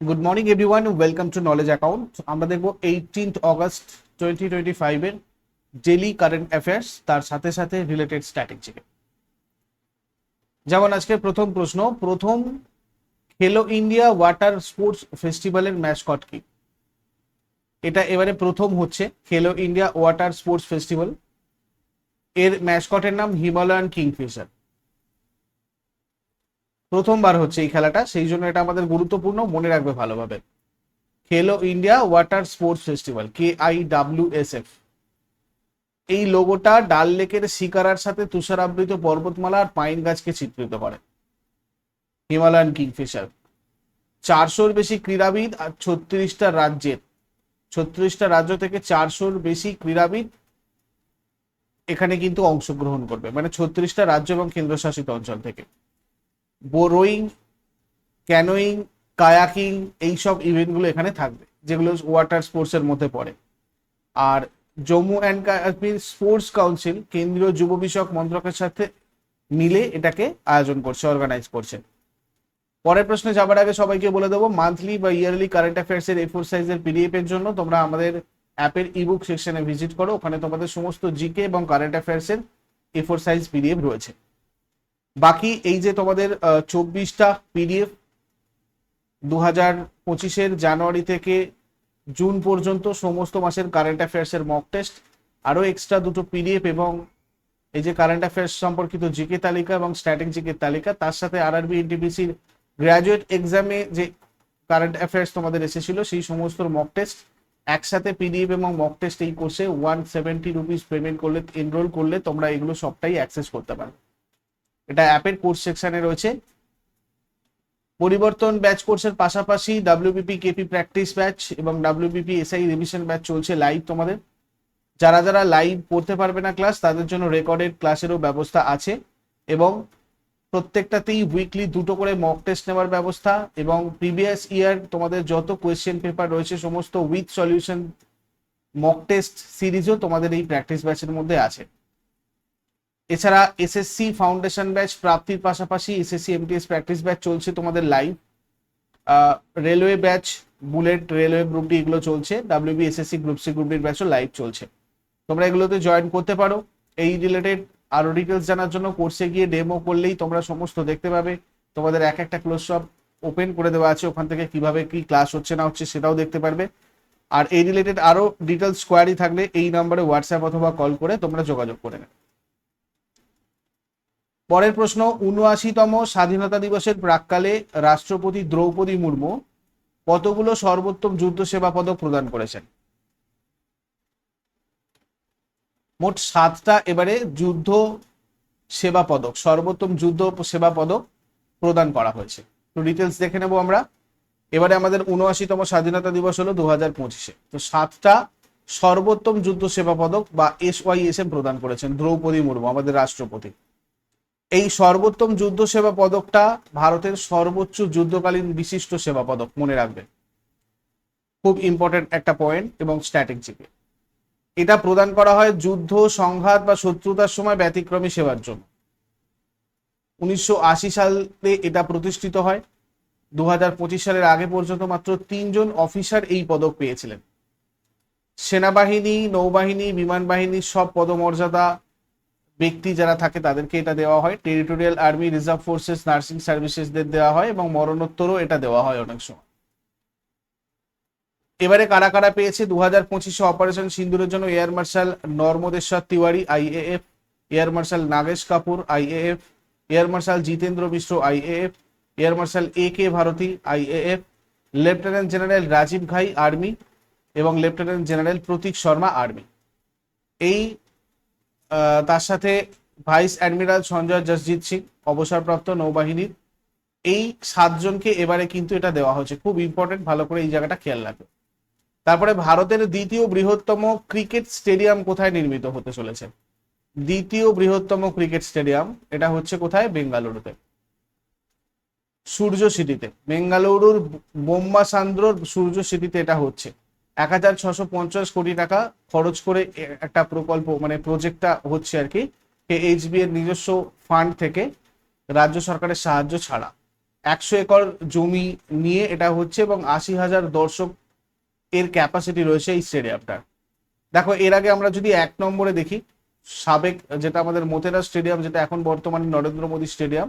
Good morning everyone welcome to knowledge account আমরা দেখব eighteenth August twenty twenty ফাইভের daily current affairs তার সাথে সাথে রিলেটেড স্ট্র্যাটেজিকে যেমন আজকে প্রথম প্রশ্ন, প্রথম খেলো ইন্ডিয়া ওয়াটার স্পোর্টস ফেস্টিভ্যালের ম্যাসকট কি? এটা এবারে প্রথম হচ্ছে খেলো ইন্ডিয়া ওয়াটার স্পোর্টস ফেস্টিভ্যাল এর ম্যাসকটের নাম হিমালয়ান কিংফিশার প্রথমবার হচ্ছে এই খেলাটা, সেই জন্য এটা আমাদের গুরুত্বপূর্ণ, মনে রাখবে ভালোভাবে। Khelo India water sports festival K I W S F এই লোগোটা ডাল লেকের শিকারার সাথে তুষারাবৃত পর্বতমালা আর পাইন গাছকে চিত্রিত করে। Himalayan kingfisher. চারশোর বেশি ক্রীড়াবিদ আর ছত্রিশটা রাজ্যের। ছত্রিশটা রাজ্য থেকে চারশোর বেশি ক্রীড়াবিদ এখানে কিন্তু অংশগ্রহণ করবে। মানে ছত্রিশটা রাজ্য এবং কেন্দ্রশাসিত অঞ্চল থেকে। বোরোয়িং, ক্যানোয়িং, কায়াকিং এইসব ইভেন্টগুলো এখানে থাকবে, যেগুলো ওয়াটার স্পোর্টসের মধ্যে পড়ে। আর Jammu and Kashmir sports council, কেন্দ্রীয় যুব বিষয়ক মন্ত্রকের সাথে মিলে এটাকে আয়োজন করছে অর্গানাইজ করছে। পরের প্রশ্নে যাবার আগে সবাইকে বলে দেবো মান্থলি বা ইয়ারলি কারেন্ট অ্যাফেয়ার্স এর এফোর সাইজের পিডিএফ এর জন্য তোমরা আমাদের অ্যাপের ইবুক সেকশনে ভিজিট করো, ওখানে তোমাদের সমস্ত জিকে এবং কারেন্ট অ্যাফেয়ার্স এর এফোর সাইজ পিডিএফ রয়েছে। বাকি এই যে তোমাদের চব্বিশটা পিডিএফ দু হাজার পঁচিশের জানুয়ারি থেকে জুন পর্যন্ত সমস্ত মাসের কারেন্ট অ্যাফেয়ার্সের মক টেস্ট আরও এক্সট্রা দুটো পিডিএফ এবং এই যে কারেন্ট অ্যাফেয়ার্স সম্পর্কিত জিকে তালিকা এবং স্ট্যাটিক জিকে তালিকা, তার সাথে আরআরবি এনটিপিসির গ্র্যাজুয়েট এক্সামে যে কারেন্ট অ্যাফেয়ার্স তোমাদের এসেছিল, সেই সমস্ত মক টেস্ট একসাথে পিডিএফ এবং মক টেস্ট এই কোর্সে ওয়ান সেভেন্টি রুপিস পেমেন্ট করলে এনরোল করলে তোমরা এগুলো সবটাই অ্যাক্সেস করতে পারবে। এটা অ্যাপের কোর্স সেকশনে রয়েছে। পরিবর্তন ব্যাচ কোর্সের পাশাপাশি ডাব্লিউবিপি কেপি প্র্যাকটিস ব্যাচ এবং ডাব্লিউবিপি এসআই রিভিশন ব্যাচ চলছে লাইভ তোমাদের। যারা যারা লাইভ পড়তে পারবে না ক্লাস তাদের জন্য রেকর্ডেড ক্লাসেরও ব্যবস্থা আছে এবং প্রত্যেকটাতেই উইকলি দুটো করে মক টেস্ট নেওয়ার ব্যবস্থা এবং প্রিভিয়াস ইয়ার তোমাদের যত কোয়েশ্চেন পেপার রয়েছে, সমস্ত উইথ সলিউশন মক টেস্ট সিরিজও তোমাদের এই প্র্যাকটিস ব্যাচের মধ্যে আছে। এছাড়া এসএসসি ফাউন্ডেশন ব্যাচ প্রাপ্তির পাশাপাশি এসএসসি এমটিএস প্র্যাকটিস ব্যাচ চলছে তোমাদের live railway batch bullet railway group D এগুলো চলছে। WB SSC group C group ডির ব্যাচও লাইভ চলছে। তোমরা এগুলোতে জয়েন করতে পারো। এই রিলেটেড আরও ডিটেলস জানার জন্য কোর্সে গিয়ে ডেমো করলেই তোমরা সমস্ত দেখতে পাবে। তোমাদের এক একটা ক্লোজ সব ওপেন করে দেওয়া আছে। ওখান থেকে কীভাবে কি ক্লাস হচ্ছে না হচ্ছে সেটাও দেখতে পারবে। আর এই রিলেটেড আরও ডিটেলস কোয়ারি থাকলে এই নাম্বারে হোয়াটসঅ্যাপ অথবা কল করে তোমরা যোগাযোগ করে নেবে। পরের প্রশ্ন উনআশিতম স্বাধীনতা দিবসের প্রাককালে রাষ্ট্রপতি দ্রৌপদী মুর্মু কতগুলো সর্বোত্তম যুদ্ধ সেবা পদক প্রদান করেছেন? মোট সাতটা, এবারে যুদ্ধ সেবা পদক, সর্বোত্তম যুদ্ধ সেবা পদক প্রদান করা হয়েছে। তো ডিটেলস দেখে নেব আমরা। এবারে আমাদের উনআশিতম স্বাধীনতা দিবস হলো দু হাজার পঁচিশে। তো সাতটা সর্বোত্তম যুদ্ধ সেবা পদক বা এস ওয়াই এস এম প্রদান করেছেন দ্রৌপদী মুর্মু, আমাদের রাষ্ট্রপতি। এই সর্বোত্তম যুদ্ধ সেবা পদকটা ভারতের সর্বোচ্চ যুদ্ধকালীন বিশিষ্ট সেবা পদক, মনে রাখবে খুব ইম্পর্টেন্ট একটা পয়েন্ট এবং স্ট্র্যাটেজিকে এটা প্রদান করা হয় যুদ্ধ, সংঘাত বা শত্রুতার সময় ব্যতিক্রমী সেবার জন্য। উনিশশো আশি সালে এটা প্রতিষ্ঠিত হয়। দু হাজার পঁচিশ সালের আগে পর্যন্ত মাত্র তিনজন অফিসার এই পদক পেয়েছিলেন। সেনাবাহিনী, নৌবাহিনী বিমান বাহিনীর সব পদমর্যাদা ব্যক্তি যারা থাকে তাদেরকে এটা দেওয়া হয়। Territorial army reserve forces nursing সার্ভিসেসদের দেওয়া হয় এবং মরণোত্তরও এটা দেওয়া হয় অনেক সময়। এবারে কারা কারা পেয়েছে? দু হাজার পঁচিশে অপারেশন সিন্দুরের জন্য air marshal Narmadeshwar Tiwari IAF air marshal Nagesh Kapoor IAF air marshal Jitendra Mishra IAF air marshal A K Bharti IAF lieutenant general Rajiv Ghai army এবং lieutenant general Prateek Sharma army এই তার সাথে vice admiral Sanjay Jasjit Singh, অবসরপ্রাপ্ত নৌবাহিনীর এই সাতজনকে এবারে কিন্তু এটা দেওয়া হচ্ছে খুব ইম্পর্টেন্ট ভালো করে এই জায়গাটা খেয়াল রাখবে তারপরে ভারতের দ্বিতীয় বৃহত্তম ক্রিকেট স্টেডিয়াম কোথায় নির্মিত হতে চলেছে? দ্বিতীয় বৃহত্তম ক্রিকেট স্টেডিয়াম, এটা হচ্ছে কোথায়? বেঙ্গালুরুতে। সূর্য সিটিতে। বেঙ্গালুরুর বোম্বা সান্দ্রর সূর্য সিটিতে এটা হচ্ছে। এক হাজার ছশো পঞ্চাশ কোটি টাকা খরচ করে একটা প্রকল্প মানে প্রজেক্টটা হচ্ছে আর কি এইচবি এর নিজস্ব ফান্ড থেকে রাজ্য সরকারের সাহায্য ছাড়া। একশো একর জমি নিয়ে এটা হচ্ছে এবং আশি হাজার দর্শক এর ক্যাপাসিটি রয়েছে এই স্টেডিয়ামটার দেখো, এর আগে আমরা যদি এক নম্বরে দেখি, সাবেক যেটা আমাদের মোতেরা স্টেডিয়াম যেটা এখন বর্তমানে নরেন্দ্র মোদী স্টেডিয়াম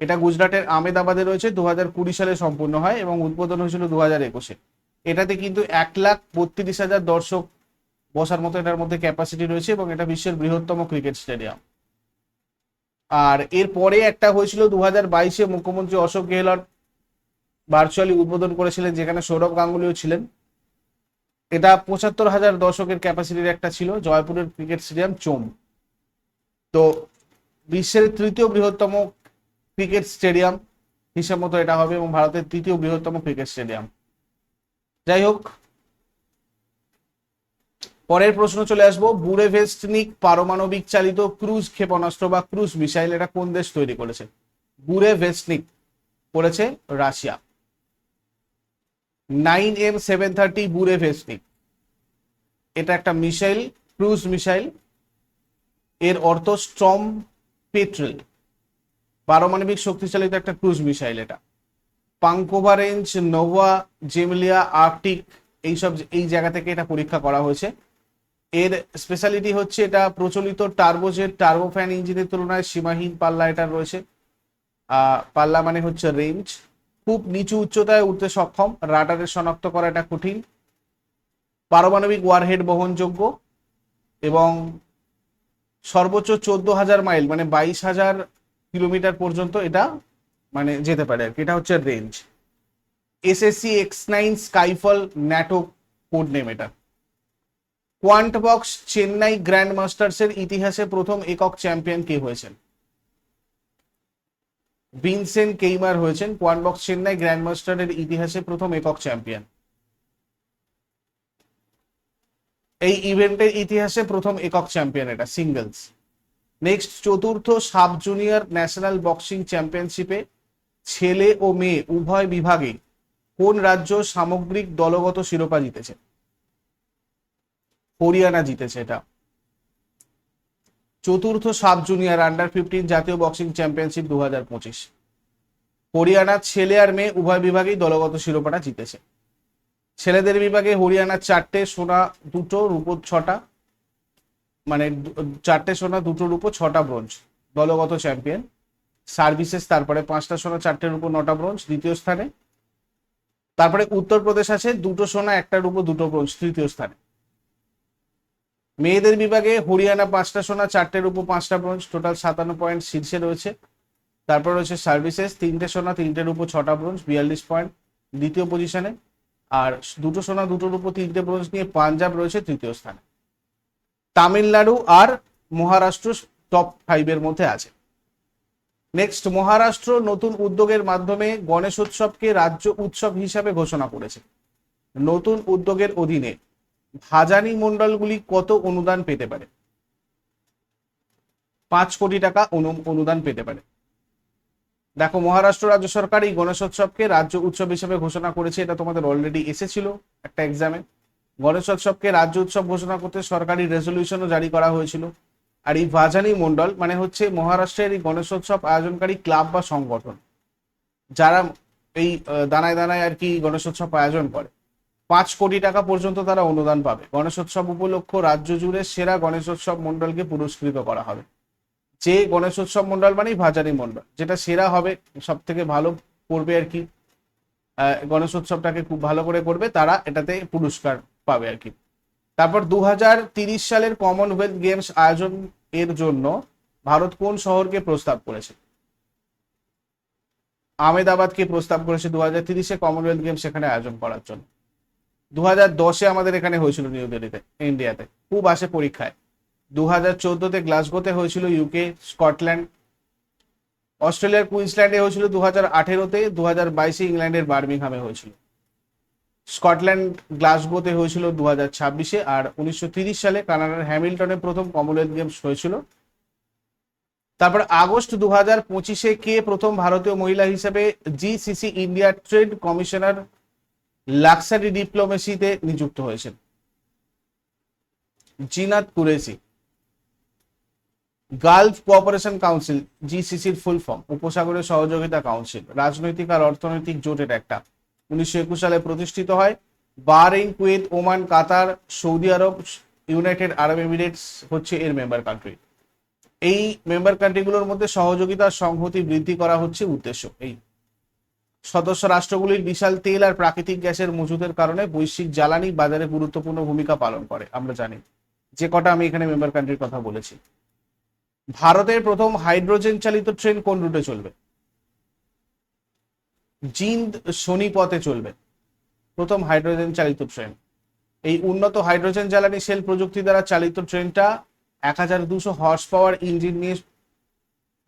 এটা গুজরাটের আমেদাবাদে রয়েছে, দু হাজার কুড়ি সালে সম্পূর্ণ হয় এবং উদ্বোধন হয়েছিল দু হাজার একুশে। এটাতে কিন্তু এক লাখ বত্রিশ হাজার দর্শক বসার মতো এটার মধ্যে ক্যাপাসিটি রয়েছে এবং এটা বিশ্বের বৃহত্তম ক্রিকেট স্টেডিয়াম আর এরপরে একটা হয়েছিল দু হাজার বাইশে মুখ্যমন্ত্রী অশোক গেহলট ভার্চুয়ালি উদ্বোধন করেছিলেন, যেখানে সৌরভ গাঙ্গুলিও ছিলেন। এটা পঁচাত্তর হাজার দর্শকের ক্যাপাসিটির একটা ছিল, জয়পুরের ক্রিকেট স্টেডিয়াম চোম। তো বিশ্বের তৃতীয় বৃহত্তম ক্রিকেট স্টেডিয়াম হিসাব মতো এটা হবে এবং ভারতের তৃতীয় বৃহত্তম ক্রিকেট স্টেডিয়াম যাই হোক, পরের প্রশ্ন চলে আসব। বুরেভেস্টনিক পারমাণবিক চালিত ক্রুজ ক্ষেপণাস্ত্র বা ক্রুজ মিসাইল এটা কোন দেশ তৈরি করেছে? বুরেভেস্টনিক করেছে Russia. Nine M seven thirty Burevestnik. এটা একটা মিসাইল, ক্রুজ মিসাইল। এর অর্থ স্ট্রম পেট্রোল। পারমাণবিক শক্তিচালিত একটা ক্রুজ মিসাইল এটা। পাঙ্কোভা রেঞ্জ, নোভা, জেমিলিয়া, আর্কটিক, এইসব এই জায়গা থেকে এটা পরীক্ষা করা হয়েছে। এর স্পেশালিটি হচ্ছে এটা প্রচলিত টার্বোজেট টার্বোফ্যান ইঞ্জিনের তুলনায় সীমাহীন পাল্লা এটা রয়েছে। পাল্লা মানে হচ্ছে রেঞ্জ খুব নিচু উচ্চতায় উঠতে সক্ষম রাডারের শনাক্ত করা এটা কঠিন। পারমাণবিক ওয়ারহেড বহনযোগ্য এবং সর্বোচ্চ চোদ্দ হাজার মাইল মানে বাইশ হাজার কিলোমিটার পর্যন্ত এটা মানে যেতে পারে আর কি। এটা হচ্ছে range SSC X nine Skyfall NATO code name এটা। কোয়ান্ট বক্স চেন্নাই গ্র্যান্ড মাস্টার্সের ইতিহাসে প্রথম একক চ্যাম্পিয়ন কে হয়েছেন? ভিনসেন্ট কেইমার হয়েছেন। কোয়ান্ট বক্স চেন্নাই গ্র্যান্ড মাস্টারের ইতিহাসে প্রথম একক চ্যাম্পিয়ন এই ইভেন্টের ইতিহাসে প্রথম একক চ্যাম্পিয়ন এটা সিঙ্গলস নেক্সট চতুর্থ সাব জুনিয়র ন্যাশনাল বক্সিং চ্যাম্পিয়নশিপে ছেলে ও মেয়ে, উভয় বিভাগে কোন রাজ্য সামগ্রিক দলগত শিরোপা জিতেছে? হরিয়ানা জিতেছে এটা। চতুর্থ সাব জুনিয়র আন্ডার ফিফটিন জাতীয় বক্সিং চ্যাম্পিয়নশিপ দু হাজার পঁচিশ। হরিয়ানা ছেলে আর মেয়ে, উভয় বিভাগেই দলগত শিরোপাটা জিতেছে। ছেলেদের বিভাগে হরিয়ানা চারটে, সোনা দুটো রূপো ছটা মানে চারটে, সোনা দুটো রূপো ছটা ব্রোঞ্জ। দলগত চ্যাম্পিয়ন সার্ভিসেস, তারপরে পাঁচটা সোনা, চারটে রূপো, নটা ব্রোঞ্জ, দ্বিতীয় স্থানে। তারপরে উত্তরপ্রদেশ আছে, দুটো সোনা, একটা রূপো, দুটো ব্রোঞ্জ, তৃতীয় স্থানে। মেয়েদের বিভাগে হরিয়ানা পাঁচটা সোনা, চারটে রূপো, পাঁচটা ব্রোঞ্জ, টোটাল সাতান্ন পয়েন্ট শীর্ষে রয়েছে। তারপর রয়েছে সার্ভিসেস, তিনটে সোনা, তিনটে রূপো, ছটা ব্রোঞ্জ, বিয়াল্লিশ পয়েন্ট দ্বিতীয় পজিশনে। আর দুটো সোনা দুটোর উপর তিনটে ব্রোঞ্জ নিয়ে পাঞ্জাব রয়েছে তৃতীয় স্থানে। তামিলনাড়ু আর মহারাষ্ট্র টপ ফাইভের মধ্যে আছে। নেক্সট মহারাষ্ট্র নতুন উদ্যোগের মাধ্যমে গণেশ উৎসবকে রাজ্য উৎসব হিসাবে ঘোষণা করেছে। নতুন উদ্যোগের অধীনে ভাজানি মণ্ডলগুলি কত অনুদান পেতে পারে? পাঁচ কোটি টাকা অনু- অনুদান পেতে পারে। দেখো, মহারাষ্ট্র রাজ্য সরকার এই গণেশোৎসবকে রাজ্য উৎসব হিসেবে ঘোষণা করেছে, এটা তোমাদের অলরেডি এসেছিল একটা এক্সামে গণেশোৎসবকে রাজ্য উৎসব ঘোষণা করতে সরকারি রেজলিউশনও জারি করা হয়েছিল। আর এই ভাজানি মণ্ডল মানে হচ্ছে মহারাষ্ট্রের এই গণেশোৎসব আয়োজনকারী ক্লাব বা সংগঠন। যারা এই দানায় দানায় আর কি গণেশ গণেশোৎসব আয়োজন করে। পাঁচ কোটি টাকা পর্যন্ত তারা অনুদান পাবে। গণেশোৎসব উপলক্ষ রাজ্য জুড়ে সেরা গণেশোৎসব মণ্ডলকে পুরস্কৃত করা হবে। যে গণেশোৎসব মণ্ডল মানেই ভাজানি মণ্ডল। যেটা সেরা হবে সব থেকে ভালো করবে আর কি আহ, গণেশোৎসবটাকে খুব ভালো করে করবে তারা এটাতে পুরস্কার পাবে আর কি। তারপর দু সালের কমনওয়েলথ গেমস আয়োজন এর জন্য ভারত কোন শহরকে প্রস্তাব করেছে? আহমেদাবাদকে প্রস্তাব করেছে দু হাজার তিরিশে কমনওয়েলথ গেমস সেখানে আয়োজন করার জন্য। দু হাজার দশে আমাদের এখানে হয়েছিল নিউ দিল্লিতে ইন্ডিয়াতে খুব আসে পরীক্ষায়। দু হাজার চোদ্দতে গ্লাসগোতে হয়েছিল ইউকে স্কটল্যান্ড অস্ট্রেলিয়ার কুইন্সল্যান্ডে হয়েছিল দু হাজার আঠেরোতে দু হাজার বাইশে ইংল্যান্ডের বার্মিংহামে হয়েছিল। স্কটল্যান্ড গ্লাসগোতে হয়েছিল দু হাজার ছাব্বিশে আর উনিশশো সালে কানাডার হ্যামিল্টনে প্রথম কমনওয়েলথ গেমস হয়েছিল। তারপর আগস্ট দু হাজার পঁচিশে কে প্রথম ভারতীয় মহিলা হিসেবে GCC India trade commissioner luxury ডিপ্লোমেসিতে নিযুক্ত হয়েছেন। Zeenat Qureshi Gulf cooperation council জিসিসির full form উপসাগরীয় সহযোগিতা কাউন্সিল, রাজনৈতিক আর অর্থনৈতিক জোটের একটা। উনিশশো একুশ সালে প্রতিষ্ঠিত হয়। Bahrain, Kuwait, Oman, Qatar, Saudi Arab, United Arab Emirates হচ্ছে এর মেম্বার কান্ট্রি এই মেম্বার কান্ট্রিগুলোর মধ্যে সহযোগিতা, সংহতি বৃদ্ধি করা হচ্ছে উদ্দেশ্য। এই সদস্য রাষ্ট্রগুলির বিশাল তেল আর প্রাকৃতিক গ্যাসের মজুদের কারণে বৈশ্বিক জ্বালানি বাজারে গুরুত্বপূর্ণ ভূমিকা পালন করে, আমরা জানি। যে কটা আমি এখানে মেম্বার কান্ট্রির কথা বলেছি। ভারতের প্রথম হাইড্রোজেন চালিত ট্রেন কোন রুটে চলবে? জিন্দ শনিপথে চলবে। প্রথম হাইড্রোজেন চালিত ট্রেন। এই উন্নত হাইড্রোজেন জ্বালানি সেল প্রযুক্তি দ্বারা চালিত ট্রেনটা এক হাজার দুশো হর্স পাওয়ার ইঞ্জিন নিয়ে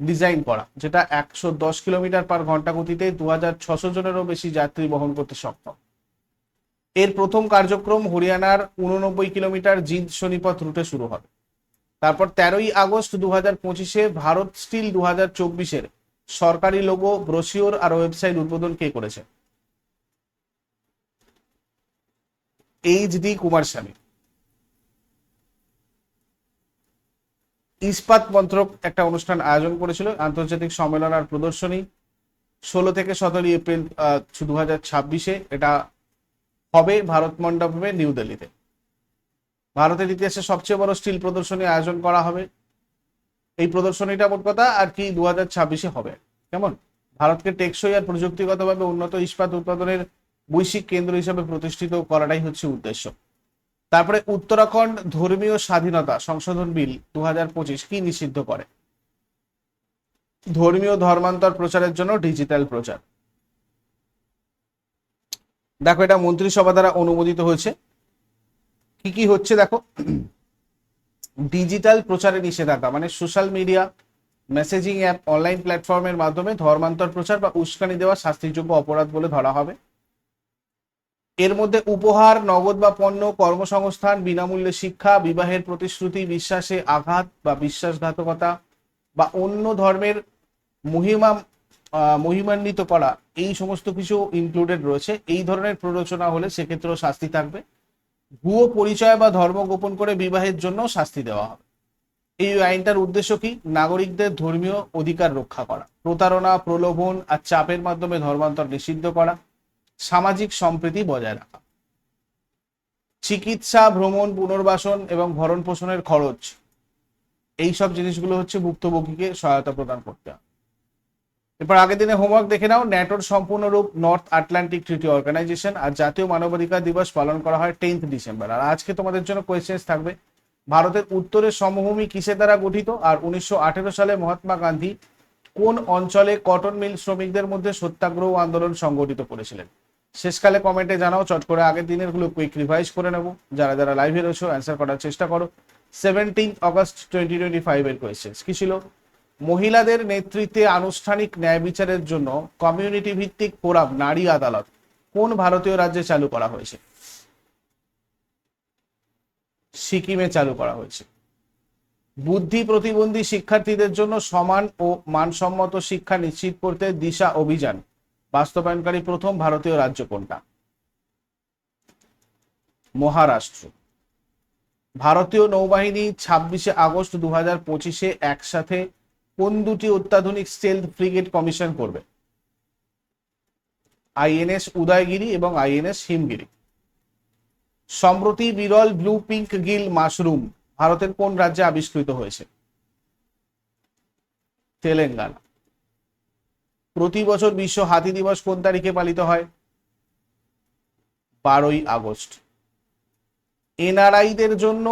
ডিজাইন করা, যেটা একশো দশ কিলোমিটার পার ঘণ্টা গতিতে দু হাজার ছশো জনেরও বেশি যাত্রী বহন করতে সক্ষম। এর প্রথম কার্যক্রম হরিয়ানার উননব্বই কিলোমিটার জিন্দ শনিপথ রুটে শুরু হবে। তারপর তেরোই আগস্ট দু হাজার পঁচিশে ভারত স্টিল দু হাজার চব্বিশের সরকারি লোগো ব্রোশিওর আর ওয়েবসাইট উদ্বোধন কে করেছে? এইচ ডি কুমার স্বামী। ইস্পাত মন্ত্রক একটা অনুষ্ঠান আয়োজন করেছিল, আন্তর্জাতিক সম্মেলন আর প্রদর্শনী। ষোলো থেকে সতেরোই এপ্রিল দু হাজার ছাব্বিশে এটা হবে ভারত মণ্ডপে নিউ দিল্লিতে। ভারতের ইতিহাসে সবচেয়ে বড় স্টিল প্রদর্শনী আয়োজন করা হবে। এই প্রদর্শনীটা মোট কথা আর কি দু হাজার ছাব্বিশে হবে। কেমন? ভারতকে টেকসই আর প্রযুক্তিগতভাবে উন্নত ইস্পাত উৎপাদনের বৈশ্বিক কেন্দ্র হিসেবে প্রতিষ্ঠিত করাটাই হচ্ছে উদ্দেশ্য। তারপরে উত্তরাখণ্ড ধর্মীয় স্বাধীনতা সংশোধন বিল দু পঁচিশ কি নিষিদ্ধ করে? ধর্মীয় ধর্মান্তর প্রচারের জন্য ডিজিটাল প্রচার। দেখো এটা মন্ত্রিসভা দ্বারা অনুমোদিত হয়েছে। কি কি হচ্ছে দেখো? ডিজিটাল প্রচারে নিষেধাজ্ঞা মানে social media messaging app online প্ল্যাটফর্মের মাধ্যমে ধর্মান্তর প্রচার বা উস্কানি দেওয়া শাস্তিযোগ্য অপরাধ বলে ধরা হবে। এর মধ্যে উপহার, নগদ বা পণ্য, কর্মসংস্থান, বিনামূল্যে শিক্ষা, বিবাহের প্রতিশ্রুতি, বিশ্বাসে আঘাত বা বিশ্বাসঘাতকতা বা অন্য ধর্মের মহিমা মহিমান্বিত করা, এই সমস্ত কিছু ইনক্লুডেড রয়েছে। এই ধরনের প্ররোচনা হলে সেক্ষেত্রেও শাস্তি থাকবে। ভুয়ো পরিচয় বা ধর্ম গোপন করে বিবাহের জন্য শাস্তি দেওয়া হবে। এই আইনটার উদ্দেশ্য কি? নাগরিকদের ধর্মীয় অধিকার রক্ষা করা, প্রতারণা, প্রলোভন আর চাপের মাধ্যমে ধর্মান্তর নিষিদ্ধ করা, সামাজিক সম্প্রীতি বজায় রাখা। চিকিৎসা, ভ্রমণ, পুনর্বাসন এবং ভরণ পোষণের খরচ, এইসব জিনিসগুলো হচ্ছে ভুক্তভোগীকে সহায়তা প্রদান করতে হবে। এরপর আগের দিনে হোমওয়ার্ক দেখে নাও। ন্যাটোর সম্পূর্ণরূপ নর্থ আটলান্টিক ট্রিটি অর্গানাইজেশন আর জাতীয় মানবাধিকার দিবস পালন করা হয় টেন্থ ডিসেম্বর। আর আজকে তোমাদের জন্য কোয়েশ্চেন্স থাকবে, ভারতের উত্তরের সমভূমি কিসের দ্বারা গঠিত? আর উনিশশো আঠেরো সালে মহাত্মা গান্ধী কোন অঞ্চলে কটন মিল শ্রমিকদের মধ্যে সত্যাগ্রহ আন্দোলন সংগঠিত করেছিলেন? শেষকালে কমেন্টে জানাও, চট করে আগের দিনেরগুলো কুইক রিভাইজ করে নেব। যারা যারা লাইভে রয়েছে অ্যান্সার করার চেষ্টা করো। Seventeen August twenty twenty five এর কোয়েশ্চেন্স কি ছিল? মহিলাদের নেতৃত্বে আনুষ্ঠানিক ন্যায় বিচারের জন্য কমিউনিটি ভিত্তিক ফোরাম নারী আদালত। কোন ভারতীয় রাজ্যে চালু করা হয়েছে? সিকিমে চালু করা হয়েছে। বুদ্ধি প্রতিবন্ধী শিক্ষার্থীদের জন্য সমান ও মানসম্মত শিক্ষা নিশ্চিত করতে দিশা অভিযান। বাস্তবায়নকারী প্রথম ভারতীয় রাজ্য কোনটা? মহারাষ্ট্র। ভারতীয় নৌবাহিনী ছাব্বিশে আগস্ট দু হাজার পঁচিশে একসাথে কোন দুটি অত্যাধুনিক স্টেলথ ফ্রিগেট কমিশন করবে? আইএনএস উদয়গিরি এবং আইএনএস হিমগিরি। সম্প্রতি বিরল ব্লু পিঙ্ক গিল মাশরুম ভারতের কোন রাজ্যে আবিষ্কৃত হয়েছে? তেলেঙ্গানা। প্রতি বছর বিশ্ব হাতি দিবস কোন তারিখে পালিত হয়? বারোই আগস্ট। এনআরআইদের জন্য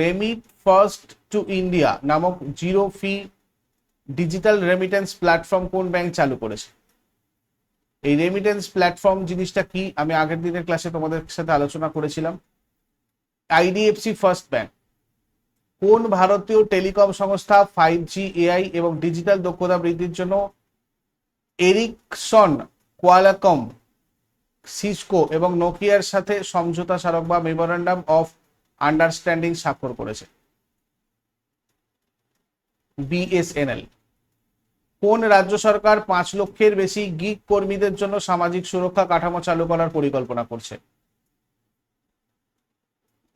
রেমিট ফার্স্ট টু ইন্ডিয়া নামক zero fee digital remittance platform কোন ব্যাংক চালু করেছে? এই রেমিটেন্স প্ল্যাটফর্ম জিনিসটা কি? আমি আগের দিনের ক্লাসে তোমাদের সাথে আলোচনা করেছিলাম। আইডিএফসি ফার্স্ট ব্যাংক কোন ভারতীয় টেলিকম সংস্থা ফাইভ জি এআই এবং ডিজিটাল দক্ষতা বৃদ্ধির জন্য এরিকসন কোয়ালাকম সিসকো এবং নোকিয়ার সাথে সমঝোতা স্মারক বা মেমোরান্ডাম অফ আন্ডারস্ট্যান্ডিং স্বাক্ষর করেছে। বিএসএনএল কোন রাজ্য সরকার পাঁচ লক্ষের বেশি গিগ কর্মীদের জন্য সামাজিক সুরক্ষা কাঠামো চালু করার পরিকল্পনা করছে?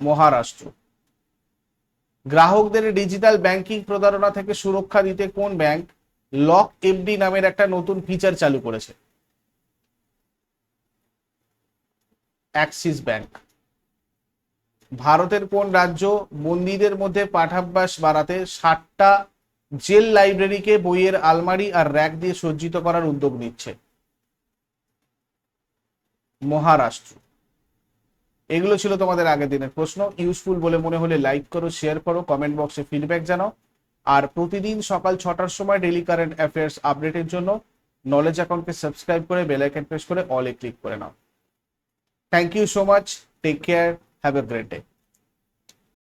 মহারাষ্ট্র। গ্রাহকদের ডিজিটাল ব্যাংকিং প্রতারণা থেকে সুরক্ষা দিতে কোন ব্যাংক লক এফডি নামের একটা নতুন ফিচার চালু করেছে? Axis Bank. ভারতের কোন রাজ্য বন্দীদের মধ্যে পাঠাভ্যাস বাড়াতে ষাটটা জেল লাইব্রেরিকে বইয়ের আলমারি আর র্যাক দিয়ে সজ্জিত করার উদ্যোগ নিচ্ছে মহারাষ্ট্র। এগুলো ছিল তোমাদের আগের দিনের প্রশ্ন। ইউজফুল বলে মনে হলে লাইক করো শেয়ার করো কমেন্ট বক্সে ফিডব্যাক জানাও। আর প্রতিদিন সকাল ছটার সময় ডেলি কারেন্ট অ্যাফেয়ার্স আপডেটের জন্য নলেজ অ্যাকাউন্টকে সাবস্ক্রাইব করে বেল আইকন প্রেস করে অলে ক্লিক করে নাও। Thank you so much take care have a great day